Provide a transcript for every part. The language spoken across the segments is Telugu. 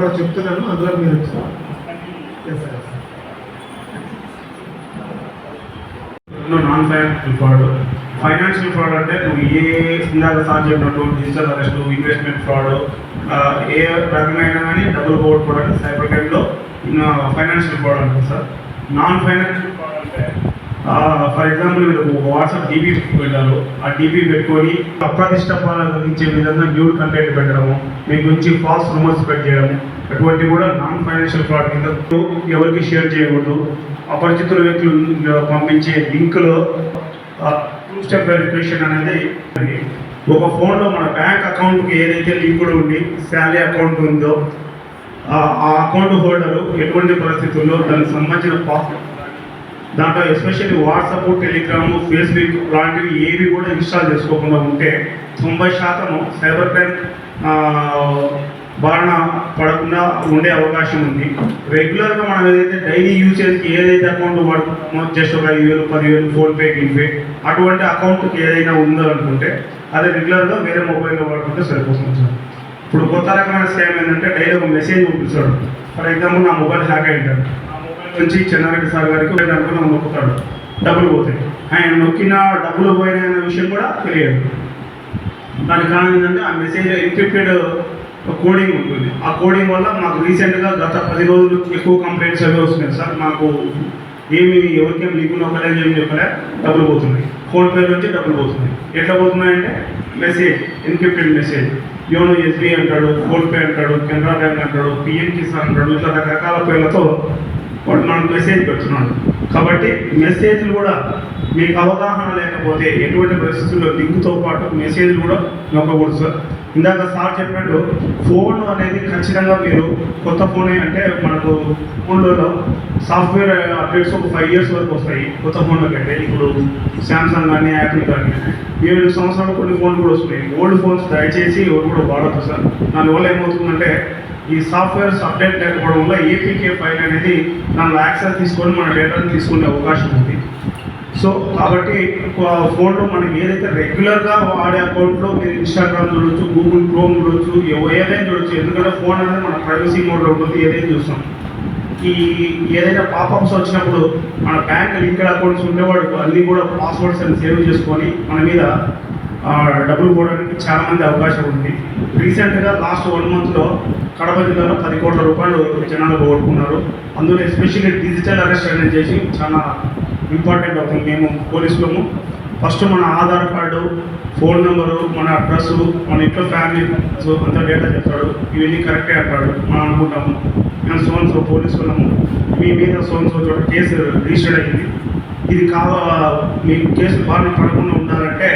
కూడా చెప్తున్నాను అందులో మీరు వచ్చారు non financial fraud financial fraud అంటే నువ్వు ఏ ఇందాక సార్ చెప్పినట్టు డిజిటల్ అరెస్ట్ ఇన్వెస్ట్మెంట్ ఫ్రాడ్ ఏ రకమైన కానీ డబ్బులు పోగొట్టుకోవడానికి సైబర్ క్రైమ్లో ఫైనాన్షియల్ ఫ్రాడ్ అంటారు సార్ నాన్ ఫైనాన్షియల్ ఫ్రాడ్ అంటే ఫర్ ఎగ్జాంపుల్ మీరు వాట్సాప్ డీపీ పెట్టారు. ఆ డీపీ పెట్టుకొని అప్రతిష్ట ఇచ్చే విధంగా న్యూడ్ కంటెంట్ పెట్టడము మీ గురించి ఫాల్స్ రూమర్స్ స్ప్రెడ్ చేయడము అటువంటి కూడా నాన్ ఫైనాన్షియల్ ఫ్రాడ్ కింద ఎవరికి షేర్ చేయకూడదు. అపరిచితుల వ్యక్తులు పంపించే లింకులో టూ స్టెప్ వెరిఫికేషన్ అనేది ఒక ఫోన్లో మన బ్యాంక్ అకౌంట్కి ఏదైతే లింకుడు ఉండి శాలరీ అకౌంట్ ఉందో ఆ- అకౌంట్ హోల్డర్ ఎటువంటి పరిస్థితుల్లో దానికి సంబంధించిన పాస్వర్డ్ దాంట్లో ఎస్పెషల్లీ వాట్సాప్ టెలిగ్రాము ఫేస్బుక్ లాంటివి ఏవి కూడా ఇన్స్టాల్ చేసుకోకుండా ఉంటే తొంభై శాతం సైబర్ క్రైమ్ బారిన పడకుండా ఉండే అవకాశం ఉంది. రెగ్యులర్గా మనం ఏదైతే డైలీ యూసేజ్కి ఏదైతే అకౌంట్ వాడుకుంటామో జస్ట్ ఒక ఐదు వేలు పదివేలు ఫోన్పే గిన్పే అటువంటి అకౌంట్కి ఏదైనా ఉందో అనుకుంటే అది రెగ్యులర్గా వేరే మొబైల్లో వాడుకుంటే సరిపోతుంది సార్. ఇప్పుడు కొత్త రకమైన స్కామ్ ఏంటంటే డైలీ ఒక మెసేజ్ పంపిస్తాడు. ఫర్ ఎగ్జాంపుల్ నా మొబైల్ హ్యాక్ అయింటాడు నుంచి చెన్నారెడ్డి సార్ గారికి అనుకుని నొక్కుతాడు. డబ్బులు పోతాయి ఆయన నొక్కిన డబ్బులు పోయిన అనే విషయం కూడా తెలియదు. దానికి కారణం ఏంటంటే ఆ మెసేజ్ ఎన్క్రిప్టెడ్ కోడింగ్ ఉంటుంది. ఆ కోడింగ్ వల్ల మాకు రీసెంట్గా గత పది రోజులు ఎక్కువ కంప్లైంట్స్ అవి వస్తున్నాయి సార్. మాకు ఏమి ఎవరికేం లీకు నొక్కలేదు ఏమి చెప్పలే. డబ్బులు పోతున్నాయి. ఫోన్పే నుంచి డబ్బులు పోతున్నాయి. ఎట్లా పోతున్నాయంటే message encrypted message. YONO SBI అంటాడు ఫోన్పే అంటాడు కెనరా బ్యాంక్ అంటాడు పిఎం కిసాన్ అంటాడు ఇట్లా రకరకాల పేర్లతో వాడు మనకు మెసేజ్ పెడుతున్నాడు కాబట్టి మెసేజ్లు కూడా మీకు అవగాహన లేకపోతే ఎటువంటి పరిస్థితుల్లో లింక్తో పాటు మెసేజ్లు కూడా నొక్కకూడదు సార్ ఇందాక సార్ చెప్పినట్టు ఫోన్ అనేది ఖచ్చితంగా మీరు కొత్త ఫోన్ అంటే మనకు ఫోన్లలో సాఫ్ట్వేర్ అప్డేట్స్ ఒక ఫైవ్ ఇయర్స్ వరకు వస్తాయి కొత్త ఫోన్లకి అంటే. ఇప్పుడు శాంసంగ్ కానీ యాపిల్ కానీ ఏడు సంవత్సరాలు కొన్ని ఫోన్లు కూడా వస్తున్నాయి. ఓల్డ్ ఫోన్స్ దయచేసి ఎవరు కూడా వాడద్దు సార్ దానివల్ల ఏమవుతుందంటే ఈ సాఫ్ట్వేర్స్ అప్డేట్ లేకపోవడం వల్ల ఏపీకే ఫైల్ అనేది దానిలో యాక్సెస్ తీసుకొని మన డేటాను తీసుకునే అవకాశం ఉంది. సో కాబట్టి ఫోన్లో మనం ఏదైతే రెగ్యులర్గా వాడే అకౌంట్లో మీరు ఇన్స్టాగ్రామ్ చూడొచ్చు గూగుల్ క్రోమ్ చూడొచ్చు ఏదైనా చూడొచ్చు ఎందుకంటే ఫోన్ అనేది మన ప్రైవసీ మోడ్లో ఉంటుంది ఏదైనా చూస్తాం. ఈ ఏదైనా పాపప్స్ వచ్చినప్పుడు మన బ్యాంక్ లింక్డ్ అకౌంట్స్ ఉండేవాడు అన్నీ కూడా పాస్వర్డ్స్ అని సేవ్ చేసుకొని మన మీద డబ్బులు పోవడానికి చాలామంది అవకాశం ఉంది. రీసెంట్గా లాస్ట్ వన్ మంత్లో కడప జిల్లాలో పది కోట్ల రూపాయలు జనాలు పోగొట్టుకున్నారు. అందులో ఎస్పెషల్లీ డిజిటల్ అరెస్ట్ అనేది చేసి చాలా ఇంపార్టెంట్ అవుతుంది మేము పోలీసులము ఫస్ట్ మన ఆధార్ కార్డు ఫోన్ నెంబరు మన అడ్రస్ మన ఇంట్లో ఫ్యామిలీ సో అంత డేటా చెప్తాడు ఇవన్నీ కరెక్టే అంటాడు మనం అనుకుంటాము. మేము సోన్సో పోలీసు వాళ్ళము. మీ మీద సోన్సో చోట కేసు రిజిస్టర్ అయింది ఇది కావా మీ కేసు బాగా పడకుండా ఉండాలంటే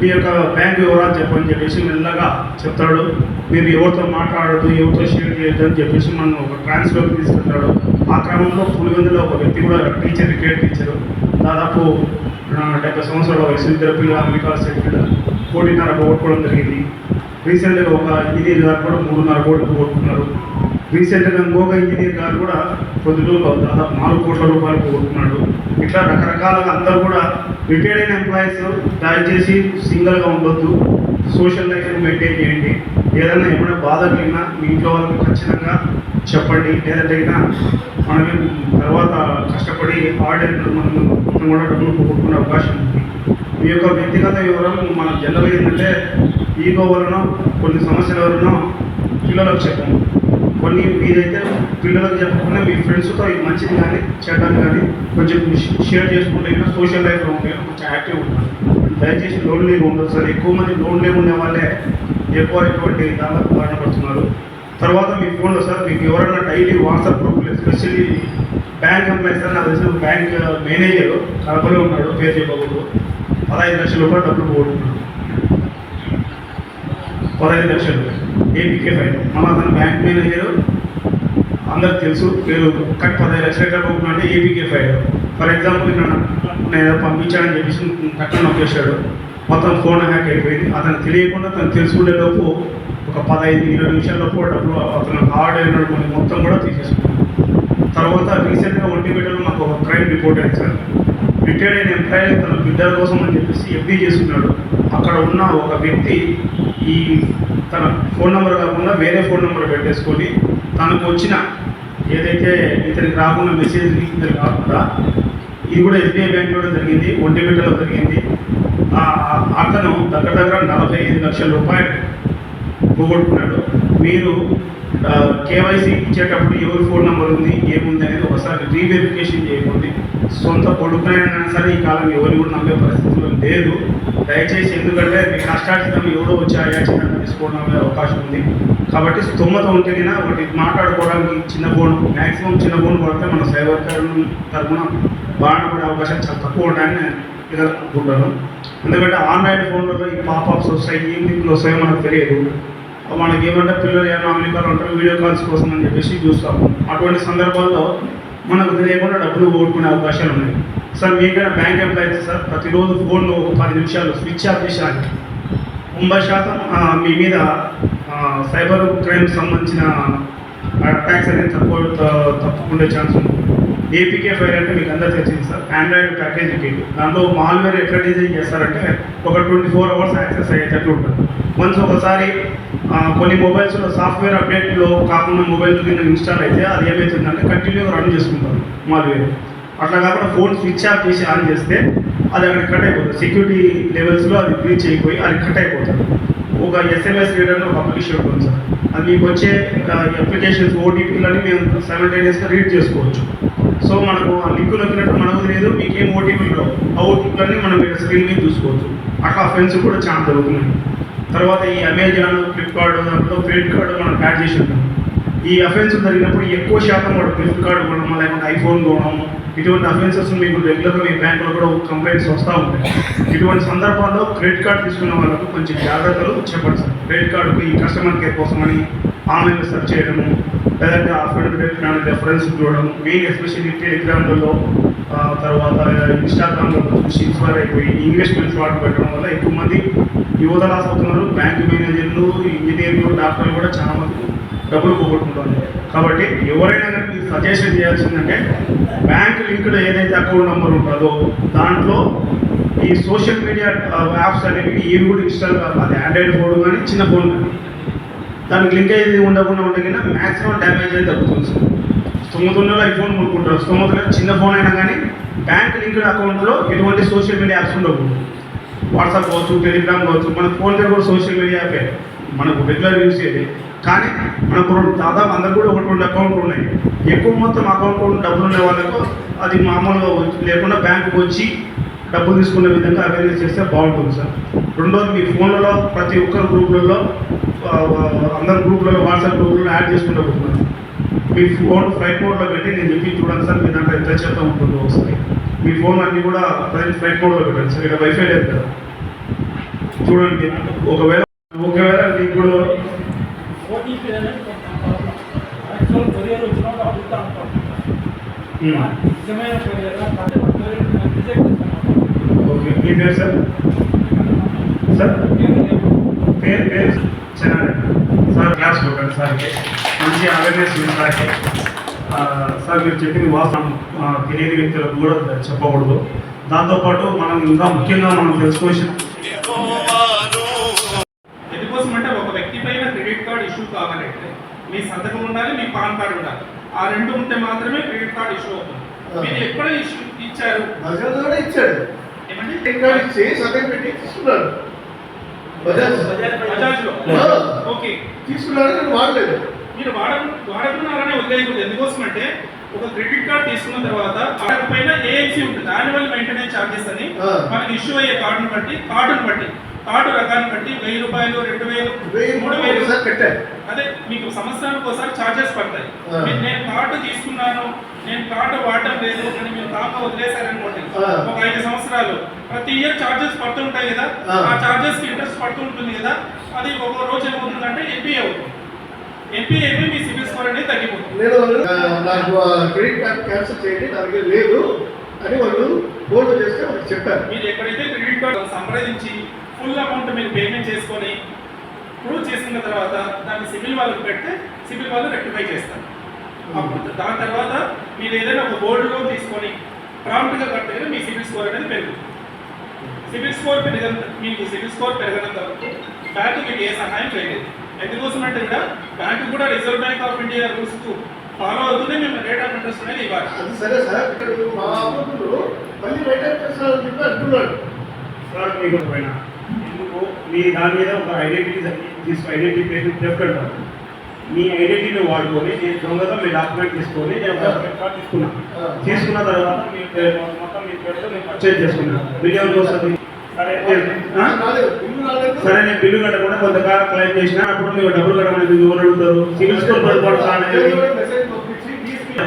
మీ యొక్క బ్యాంక్ వివరాలు చెప్పని చెప్పేసి మెల్లగా చెప్తాడు. మీరు ఎవరితో మాట్లాడద్దు ఎవరితో షేర్ చేయొద్దు అని చెప్పేసి మనం ఒక ట్రాన్స్ఫర్ తీసుకెళ్తాడు. ఆ క్రమంలో పులివెందులో ఒక వ్యక్తి కూడా టీచర్ రిటైర్డ్ టీచరు దాదాపు డెబ్బై సంవత్సరాల వయసు ఇద్దరు పిల్లలు అమెరికా సెటిల్ కోటిన్నర పోగొట్టుకోవడం జరిగింది. రీసెంట్గా ఒక ఇంజనీర్ కూడా మూడున్నర కోట్లు పోగొట్టుకున్నారు. రీసెంట్గా ఇంకొక ఇంజనీర్ గారు కూడా పొద్దుటూరులో దాదాపు నాలుగు కోట్ల రూపాయలు పోగొట్టుకున్నాడు ఇట్లా రకరకాలుగా అందరూ కూడా రిటైర్డ్ అయిన ఎంప్లాయీస్ దయచేసి సింగిల్గా ఉండొద్దు. సోషల్ లైఫ్ మెయింటైన్ చేయండి. ఏదైనా ఏమైనా బాధ కలిగినా మీ ఇంట్లో వాళ్ళకి ఖచ్చితంగా చెప్పండి. లేదంటే అయినా మనమే తర్వాత కష్టపడి హార్డ్ మనం మనం కూడా డబ్బులు పోగొట్టుకునే అవకాశం ఉంది. మీ యొక్క వ్యక్తిగత వివరం మన జనరల్ ఏంటంటే ఈగో వలన కొన్ని సమస్యల వలన పిల్లలకు చెప్పము కొన్ని మీరైతే పిల్లలకు చెప్పకుండా మీ ఫ్రెండ్స్తో ఇది మంచిది కానీ చెడ్డది కానీ కొంచెం షేర్ చేసుకుంటే ఇంకా సోషల్ లైఫ్లో ఉంటే కొంచెం యాక్టివ్ ఉంటారు. దయచేసి లోన్ ఉండదు సార్. ఎక్కువ మంది లోన్ ఉండే వాళ్ళే ఎక్కువ ఇటువంటి దాదాపు బాధపడుతున్నారు. తర్వాత మీ ఫోన్లో సార్ మీకు ఎవరైనా డైలీ వాట్సాప్ గ్రూప్లు ఎస్పెషల్లీ బ్యాంక్ ఎంప్లాయీస్ సార్ నాకు తెలిసిన బ్యాంక్ మేనేజర్ కడపలో ఉన్నాడు పేరు చెప్పకూడదు. పదహైదు లక్షల రూపాయలు డబ్బులు పోగొట్టుకున్నాడు. పదహైదు లక్షలు ఏపీకే ఫైవ్ మళ్ళీ అతను బ్యాంక్ మేనేజర్ అందరికి తెలుసు పేరు కానీ పదహైదు లక్షల ఎక్కడ ఏపీకే ఫైవ్ ఫర్ ఎగ్జాంపుల్ నేను నేను పంపించానని చెప్పేసి టక్కన నొక్కేశాడు. మొత్తం ఫోన్ హ్యాక్ అయిపోయింది. అతను తెలియకుండా తను తెలుసుకునేలోపు ఒక పదహైదు ఇరవై నిమిషాల డబ్బులు అతను హార్డ్ అయిన మొత్తం కూడా తీసేసుకున్నాను తర్వాత రీసెంట్గా ఒంటిపేటలో మాకు ఒక క్రైమ్ రిపోర్ట్ అయింది సార్ రిటైర్డ్ అయిన ఎంప్లాయీ తన బిడ్డల కోసం అని చెప్పేసి ఎఫ్డీ చేసుకున్నాడు అక్కడ ఉన్న ఒక వ్యక్తి ఈ తన ఫోన్ నెంబర్ కాకుండా వేరే ఫోన్ నెంబర్ పెట్టేసుకొని తనకు వచ్చిన ఏదైతే ఇతనికి రాకుండా మెసేజ్ ఇతనికి కాకుండా ఇది కూడా ఎస్బీఐ బ్యాంక్లో జరిగింది ఒంటిమిట్టలో జరిగింది. ఆ అతను దగ్గర దగ్గర నలభై ఐదు లక్షల రూపాయలు పోగొట్టుకున్నాడు. మీరు కేవైసీ ఇచ్చేటప్పుడు ఎవరి ఫోన్ నెంబర్ ఉంది ఏముంది అనేది ఒకసారి రీవెరిఫికేషన్ చేయకండి. సొంత కొడుకునైనా సరే ఈ కాలం ఎవరు కూడా నమ్మే పరిస్థితుల్లో లేదు. దయచేసి ఎందుకంటే మీ కష్టార్జితం ఎవరో వచ్చి అయాచితంగా తీసుకోవడం అనే అవకాశం ఉంది. కాబట్టి స్తోమత ఉంటే కన్నా ఒకటి మాట్లాడుకోవడానికి చిన్న ఫోన్ మ్యాక్సిమం చిన్న ఫోన్ పడితే మన సైబర్ తరఫున బాగుపడే అవకాశం చాలా తక్కువ ఉంటాయని నేను అనుకుంటాను ఎందుకంటే ఆన్లైన్ ఫోన్లలో ఈ పాపప్స్ వస్తాయి ఏం లింక్లు వస్తాయో మనకు తెలియదు. మనకి ఏమంటే పిల్లలు ఏమైనా అమెరికాలో ఉంటారు వీడియో కాల్స్ కోసం అని చెప్పేసి చూస్తాము. అటువంటి సందర్భాల్లో మనకు తెలియకుండా డబ్బులు ఓడుకునే అవకాశాలు ఉన్నాయి. సార్ మీకైనా బ్యాంక్ ఎంప్లాయీస్ సార్ ప్రతిరోజు ఫోన్లో ఒక పది నిమిషాలు స్విచ్ ఆఫ్ చేసాలి తొంభై శాతం మీ మీద సైబర్ క్రైమ్ సంబంధించిన అటాక్స్ అనేది తక్కువ తప్పకుండా ఛాన్స్ ఉంది. ఏపీకే ఫైర్ అంటే మీకు అందరూ తెలిసింది సార్ ఆండ్రాయిడ్ ప్యాకేజ్ దాంట్లో మాల్వేర్ ఎట్లా డిజైన్ చేస్తారంటే ఒక ట్వంటీ ఫోర్ అవర్స్ యాక్సెస్ అయ్యేటట్లు ఉంటుంది. వన్స్ ఒకసారి కొన్ని మొబైల్స్లో సాఫ్ట్వేర్ అప్డేట్లో కాకుండా మొబైల్ కింద ఇన్స్టాల్ అయితే అది ఏమవుతుందంటే కంటిన్యూగా రన్ చేసుకుంటారు మాల్వేర్ అట్లా కాకుండా ఫోన్ స్విచ్ ఆఫ్ చేసి ఆన్ చేస్తే అది అక్కడ కట్ అయిపోతుంది. సెక్యూరిటీ లెవెల్స్లో అది బ్రీచ్ అయిపోయి అది కట్ అయిపోతుంది. ఒక ఎస్ఎంఎస్ రీడర్ ఒక అప్లికేషన్ ఉంటుంది సార్. అది మీకు వచ్చే అప్లికేషన్స్ ఓటీపీలని మేము సైమల్టేనియస్గా రీడ్ చేసుకోవచ్చు. సో మనకు ఆ లింకులు వచ్చినట్టు మనకు తెలియదు మీకు ఏం ఓటీపీలు రావు ఆ ఓటీపీలన్నీ మనం స్క్రీన్ మీద చూసుకోవచ్చు. అట్లా ఫ్రెండ్స్ కూడా చాలా జరుగుతున్నాయి. తర్వాత ఈ అమెజాన్ ఫ్లిప్కార్ట్ దాంట్లో క్రెడిట్ కార్డు మనం యాడ్ చేసి ఉంటాం ఈ అఫెన్స్ జరిగినప్పుడు ఎక్కువ శాతం వాడు క్రెడిట్ కార్డు కొనడం లేకుంటే ఐఫోన్ కొనడం ఇటువంటి అఫెన్సెస్ మీకు రెగ్యులర్గా మీ బ్యాంకులో కూడా కంప్లైంట్స్ వస్తూ ఉంటాయి. ఇటువంటి సందర్భాల్లో క్రెడిట్ కార్డు తీసుకున్న వాళ్ళకు కొంచెం జాగ్రత్తలు చెప్పండి సార్ క్రెడిట్ కార్డుకు ఈ కస్టమర్ కేర్ కోసమని ఆన్లైన్లో సెర్చ్ చేయడము లేదంటే ఆ ఫ్రెండ్ రెఫరెన్స్ చూడడం మెయిన్ ఎస్పెషల్లీ టెలిగ్రామ్లలో తర్వాత ఇన్స్టాగ్రామ్లో చూసి ఇన్స్పైర్ అయిపోయి ఇన్వెస్ట్మెంట్ వాటి పెట్టడం వల్ల ఎక్కువ మంది యువత రాసుకుంటున్నారు బ్యాంక్ మేనేజర్లు ఇంజనీర్లు డాక్టర్లు కూడా చాలా మంది డబ్బులు పోగొట్టుకుంటారు కాబట్టి ఎవరైనా కానీ మీకు సజెషన్ చేయాల్సిందంటే బ్యాంక్ లింక్డ్ ఏదైతే అకౌంట్ నెంబర్ ఉంటుందో దాంట్లో ఈ సోషల్ మీడియా యాప్స్ అనేవి ఏవి కూడా ఇన్స్టాల్ అది ఆండ్రాయిడ్ ఫోన్ కానీ చిన్న ఫోన్ కానీ. దానికి లింక్ అయితే ఉండకుండా ఉంటే మ్యాక్సిమం డ్యామేజ్ అయితే తగ్గుతుంది సార్ ఐఫోన్ కొనుక్కుంటారు. స్తోమతుల్లో చిన్న ఫోన్ అయినా కానీ బ్యాంక్ లింక్డ్ అకౌంట్లో ఎటువంటి సోషల్ మీడియా యాప్స్ ఉండవు. వాట్సాప్ కావచ్చు టెలిగ్రామ్ కావచ్చు మన ఫోన్ పే కూడా సోషల్ మీడియా యాపే మనకు రెగ్యులర్ యూస్ చేయాలి. కానీ మనకు రెండు దాదాపు అందరు కూడా ఒకటి రెండు అకౌంట్లు ఉన్నాయి. ఎక్కువ మొత్తం అకౌంట్లో డబ్బులు ఉండే వాళ్ళకు అది మామూలుగా లేకుండా బ్యాంకుకి వచ్చి డబ్బులు తీసుకునే విధంగా అవేర్నెస్ చేస్తే బాగుంటుంది సార్. రెండోది మీ ఫోన్లలో ప్రతి ఒక్కరు గ్రూపులలో ఆ, అందరు గ్రూపులలో వాట్సాప్ గ్రూపులలో యాడ్ చేసుకుంటూ పోతున్నారు. మీ ఫోన్ ఫ్లైట్ మోడ్లో పెట్టి నేను చెప్పి చూడండి సార్ మీ దాంట్లో ఎంత చేద్దాం ఉంటుందో ఒకసారి. మీ ఫోన్ అన్ని కూడా ప్రజెంట్ ఫ్లైట్ మోడ్లో పెట్టండి సార్ ఇక్కడ వైఫై లేదు కదా. చూడండి ఒకవేళ ఒకవేళ మీకు కూడా ఓటీపీ అనేది యాక్చువల్ కొరియర్ వచ్చినప్పుడు అడుగుతా ఉంటాం. ఉమ్, నిజమైన కొరియర్ కొరియర్ రిజెక్ట్ చేస్తాం. ఓకే మీ పేరు సార్? సార్? పేరు పేరు చెన్నారెడ్డి సార్ క్లాస్ చూడండి సార్కి మంచి అవేర్నెస్ ఉంది సార్కి ఆ, సార్ మీరు చెప్పింది వాస్తవం. తెలియని వ్యక్తులకు కూడా చెప్పకూడదు. దాంతోపాటు మనం ఇంకా ముఖ్యంగా మనం తెలుసుకోవాల్సిన ఎందుకోసం అంటే ఒక వ్యక్తి పైన క్రెడిట్ కార్డ్ ఇష్యూ కావాలంటే మీ సంతకం ఉండాలి మీ పాన్ కార్డు ఉండాలి. ఆ రెండు ఉంటే మాత్రమే క్రెడిట్ కార్డ్ ఇష్యూ అవుతుంది. మీరు ఎక్కడ ఇష్యూ ఇచ్చారు? ఇచ్చాడు. ఏమండి? ఇంకా ఇచ్చి సగం పెట్టి తీసుకున్నాడు బజాజ్. బజాజ్లో. ఓకే. తీసుకున్నాడు నేను వాడలేదు. మీరు వాడ వాడుతున్నారనే వదిలేయకూడదు. ఎందుకోసం అంటే ఒక క్రెడిట్ కార్డ్ తీసుకున్న తర్వాత ఆ పైన ఏఎంసీ ఉంటుంది. యాన్యువల్ మెయింటెనెన్స్ ఛార్జెస్ అని. మనకి ఇష్యూ అయ్యే కార్డును బట్టి కార్డును బట్టి కార్డు రకాన్ని బట్టి వెయ్యి రూపాయలు రెండు వేలు మూడు వేలు. కట్టాను అదే మీకు సంవత్సరానికి ఒకసారి ఛార్జెస్ పడతాయి. నేను కార్డు తీసుకున్నాను నేను కార్డు వాడటం లేదు అని మీరు కాక వదిలేశారనుకోండి. ఒక ఐదు సంవత్సరాలు. ప్రతి ఇయర్ ఛార్జెస్ పడుతుంటాయి కదా ఆ. కి ఇంట్రెస్ట్ పడుతూ ఉంటుంది కదా అది ఒక రోజు ఏమవుతుందంటే ఎంపీ అవుతుంది. ఎంపీ అయిపోయి మీ సిబిల్ స్కోర్ అనేది తగ్గిపోతుంది. నేను నాకు క్రెడిట్ కార్డ్ క్యాన్సిల్ చేయండి నా దగ్గర లేదు అని వాళ్ళు ఫోన్ చేస్తే వాళ్ళకి చెప్పారు. మీరు ఎక్కడైతే క్రెడిట్ కార్డు సంప్రదించి ఫుల్ అమౌంట్ మీరు పేమెంట్ చేసుకొని ప్రూవ్ చేసుకున్న తర్వాత దాన్ని సిబిల్ వాళ్ళకి పెడితే సిబిల్ వాళ్ళు రెక్టిఫై చేస్తారు. దాని తర్వాత మీరు ఏదైనా ఒక గోల్డ్ లోన్ తీసుకొని ప్రాంప్ట్గా కడితే మీ సిబిల్ స్కోర్ అనేది పెరుగుతుంది. సిబిల్ స్కోర్ పెరిగినంత మీకు సిబిల్ స్కోర్ పెరగనంత వరకు బ్యాంకు మీకు ఏ సహాయం చేయలేదు. ఎందుకోసం అంటే కూడా బ్యాంక్ కూడా Reserve Bank of India rules follow అవుతూనే మేము రేట్ ఆఫ్ ఇంట్రెస్ట్ అనేది ఇవ్వాలి. సరే సార్ ఇక్కడ మా అప్పుడు మళ్ళీ రిటర్న్ చేస్తారని చెప్పి అంటున్నాడు. సార్ మీకు పోయినా ఎందుకు మీ దాని మీద ఒక ఐడెంటిటీ తీసుకు ఐడెంటిఫికేషన్ చెప్తాడు మీ ఐడెంటిటీని వాడుకొని నేను దొంగగా మీ డాక్యుమెంట్ తీసుకొని నేను తీసుకున్నా. తీసుకున్న తర్వాత మీ పేరు మొత్తం మీ పేరుతో నేను పర్చేజ్ చేసుకున్నా బిల్ ఎవరికి వస్తుంది సరే నేను- బిల్లు రాలేదు. సరే నేను బిల్లు కట్టకుండా కొంతకాలం క్లైమ్ చేసిన అప్పుడు మీరు డబ్బులు కట్టమని ఎవరు అడుగుతారు? సివిల్ స్కోర్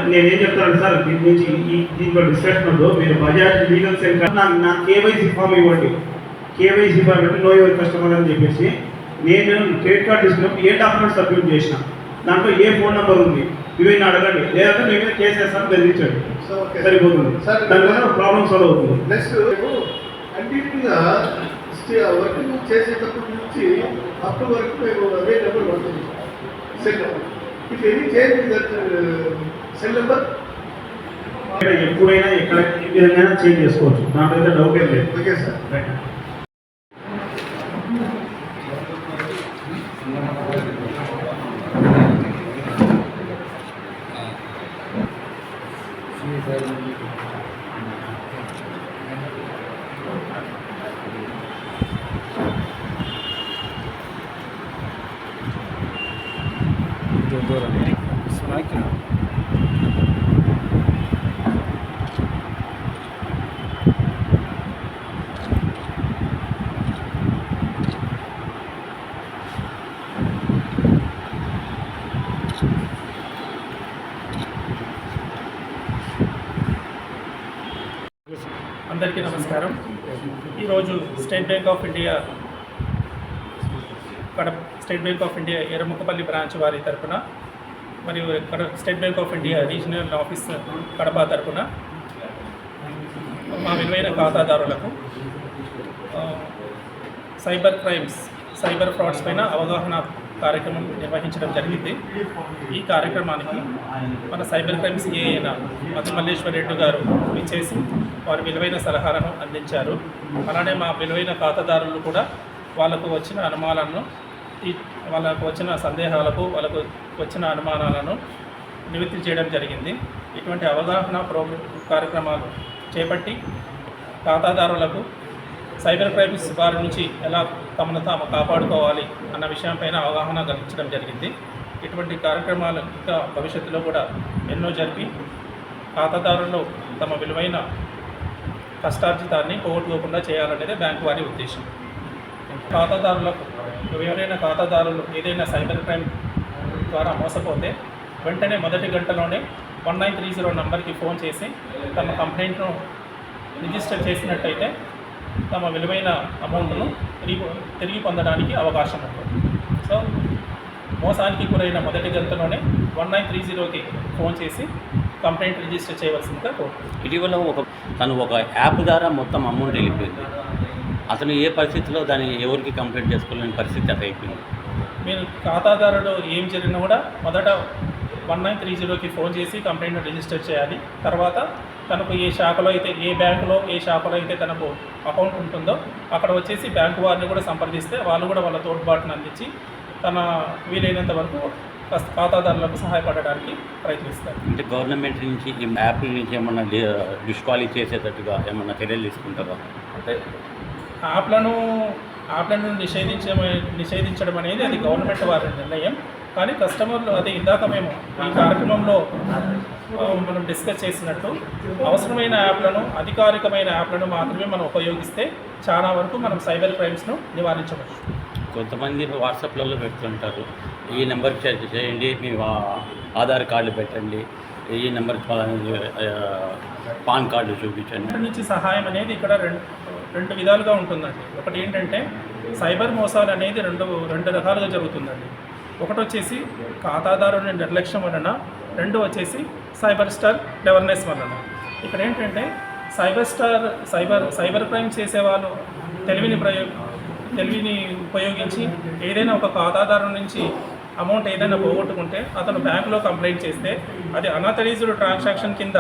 నేనేం చెప్తాను సార్ దీని నుంచి ఈ దీంట్లో డిస్కషన్ వద్దు మీరు బజాజ్ లీగల్ సెంటర్ నా కేవైసీ ఫామ్ ఇవ్వండి. కేవైసీ ఫామ్ అంటే నో యువర్ కస్టమర్ అని చెప్పేసి నేను క్రెడిట్ కార్డ్ తీసుకున్నప్పుడు ఏ డాక్యుమెంట్ సబ్మిట్ చేసిన? దాంట్లో ఏ ఫోన్ నెంబర్ ఉంది? ఇవి నేను అడగండి. లేదంటే మీ మీద కేసు వేస్తాను బెదిరించండి. సరిపోతుంది. సార్ దానివల్ల ప్రాబ్లం సాల్వ్ అవుతుంది. నెక్స్ట్ కంటిన్యూగా వర్క్ చేసేటప్పటి నుంచి అప్పటి వరకు మేము అదే నెంబర్ పడుతుంది. Cell number if any change that cell number ఎప్పుడైనా ఎక్కడ ఏ విధంగా చేంజ్ చేసుకోవచ్చు. దాంట్లో అయితే డౌట్ ఏం లేదు. Okay sir right Thank you. ఈరోజు state bank of India Kadapa state bank of India Erramukkapalli branch వారి తరపున మరియు కడ state bank of India regional office Kadapa తరపున మా విలువైన ఖాతాదారులకు సైబర్ క్రైమ్స్ సైబర్ ఫ్రాడ్స్ పైన అవగాహన కార్యక్రమం నిర్వహించడం జరిగింది. ఈ కార్యక్రమానికి మన సైబర్ క్రైమ్స్ ఏ అయిన మధు మల్లేశ్వర్ రెడ్డి గారు విచ్చేసి వారి విలువైన సలహాలను అందించారు. అలానే మా విలువైన ఖాతాదారులు కూడా వాళ్ళకు వచ్చిన అనుమానాలను వాళ్ళకు వచ్చిన సందేహాలకు వాళ్ళకు వచ్చిన అనుమానాలను నివృత్తి చేయడం జరిగింది. ఇటువంటి అవగాహన ప్రోగ్రాం కార్యక్రమాలు చేపట్టి ఖాతాదారులకు సైబర్ క్రైమ్స్ బారి నుంచి ఎలా తమను తాము కాపాడుకోవాలి అన్న విషయంపైన అవగాహన కల్పించడం జరిగింది. ఇటువంటి కార్యక్రమాలు ఇంకా భవిష్యత్తులో కూడా ఎన్నో జరిపి ఖాతాదారులు తమ విలువైన కష్టార్జితాన్ని పోగొట్టుకోకుండా చేయాలనేదే బ్యాంకు వారి ఉద్దేశం. ఖాతాదారులకు ఎవరైనా ఖాతాదారులు ఏదైనా సైబర్ క్రైమ్ ద్వారా మోసపోతే వెంటనే మొదటి గంటలోనే వన్ నైన్ త్రీ జీరో నంబర్కి ఫోన్ చేసి తమ కంప్లైంట్ను రిజిస్టర్ చేసినట్టయితే తమ విలువైన అమౌంట్ను తిరిగి తిరిగి పొందడానికి అవకాశం ఉంటుంది సో మోసానికి గురైన మొదటి గంటలోనే వన్ నైన్ త్రీ జీరోకి ఫోన్ చేసి కంప్లైంట్ రిజిస్టర్ చేయవలసిందిగా కోరుతున్నాను ఇటీవల ఒక తను ఒక యాప్ ద్వారా మొత్తం అమౌంట్ వెళ్ళిపోయింది. అతను ఏ పరిస్థితిలో దాన్ని ఎవరికి కంప్లైంట్ చేసుకోలేని పరిస్థితి అట్లా అయిపోయింది. మీరు ఖాతాదారుడు ఏం జరిగినా కూడా మొదట వన్ నైన్ త్రీ జీరోకి ఫోన్ చేసి కంప్లైంట్ రిజిస్టర్ చేయాలి. తర్వాత తనకు ఏ శాఖలో అయితే ఏ బ్యాంకులో ఏ శాఖలో అయితే తనకు అకౌంట్ ఉంటుందో అక్కడ వచ్చేసి బ్యాంకు వారిని కూడా సంప్రదిస్తే వాళ్ళు కూడా వాళ్ళ తోడ్పాటును అందించి తన వీలైనంత వరకు ఖాతాదారులకు సహాయపడడానికి ప్రయత్నిస్తారు. అంటే గవర్నమెంట్ నుంచి యాప్ నుంచి ఏమన్నా డిస్క్వాలిఫై చేసేటట్టుగా ఏమన్నా చర్యలు తీసుకుంటారా? అంటే యాప్లను యాప్లను నిషేధించడం నిషేధించడం అనేది అది గవర్నమెంట్ వారి నిర్ణయం. కానీ కస్టమర్లు అది ఇందాక మేము ఈ కార్యక్రమంలో మనం డిస్కస్ చేసినట్టు అవసరమైన యాప్లను అధికారికమైన యాప్లను మాత్రమే మనం ఉపయోగిస్తే చాలా వరకు మనం సైబర్ క్రైమ్స్ను నివారించవచ్చు. కొంతమంది వాట్సాప్లలో పెడుతుంటారు ఈ నెంబర్ చేయండి మీ ఆధార్ కార్డు పెట్టండి ఈ నెంబర్ పాన్ కార్డు చూపించండి. నుంచి సహాయం అనేది ఇక్కడ రెండు రెండు విధాలుగా ఉంటుందండి. ఒకటి ఏంటంటే సైబర్ మోసాలు అనేది రెండు రెండు రకాలుగా జరుగుతుందండి. ఒకటి వచ్చేసి ఖాతాదారుని నిర్లక్ష్యం వలన రెండు వచ్చేసి సైబర్ స్టార్ అవేర్నెస్ వలన. ఇక్కడ ఏంటంటే cyber star cyber cyber crime చేసేవాళ్ళు తెలివిని ప్రయో తెలివిని ఉపయోగించి ఏదైనా ఒక ఖాతాదారు నుంచి అమౌంట్ ఏదైనా పోగొట్టుకుంటే అతను బ్యాంకులో కంప్లైంట్ చేస్తే అది అనాథరైజ్డ్ ట్రాన్సాక్షన్ కింద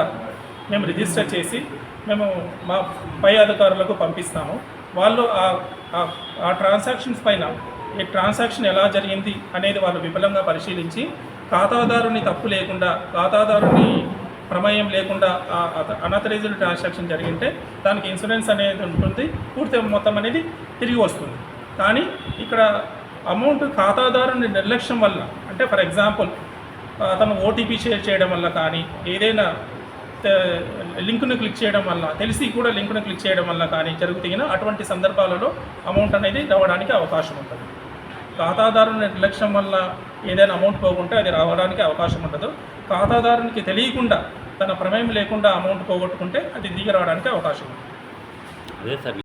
మేము రిజిస్టర్ చేసి మేము మా పై అధికారులకు పంపిస్తాము. వాళ్ళు ఆ- ఆ ట్రాన్సాక్షన్స్ పైన ఈ ట్రాన్సాక్షన్ ఎలా జరిగింది అనేది వాళ్ళు విఫలంగా పరిశీలించి ఖాతాదారుని తప్పు లేకుండా ఖాతాదారుని ప్రమేయం లేకుండా అనథరైజ్డ్ ట్రాన్సాక్షన్ జరిగింటే దానికి ఇన్సూరెన్స్ అనేది ఉంటుంది. పూర్తి మొత్తం అనేది తిరిగి వస్తుంది. కానీ ఇక్కడ అమౌంట్ ఖాతాదారుని నిర్లక్ష్యం వల్ల అంటే ఫర్ ఎగ్జాంపుల్ అతను ఓటీపీ షేర్ చేయడం వల్ల కానీ ఏదైనా లింక్ను లింకును క్లిక్ చేయడం వల్ల తెలిసి కూడా లింకును క్లిక్ చేయడం వల్ల కానీ జరుగుతున్న అటువంటి సందర్భాలలో అమౌంట్ అనేది రావడానికి అవకాశం ఉంటుంది. ఖాతాదారుని నిర్లక్ష్యం వల్ల ఏదైనా అమౌంట్ పోగొంటే అది రావడానికి అవకాశం ఉండదు. ఖాతాదారునికి తెలియకుండా తన ప్రమేయం లేకుండా అమౌంట్ పోగొట్టుకుంటే అది దిగి రావడానికి అవకాశం ఉంది అదే సార్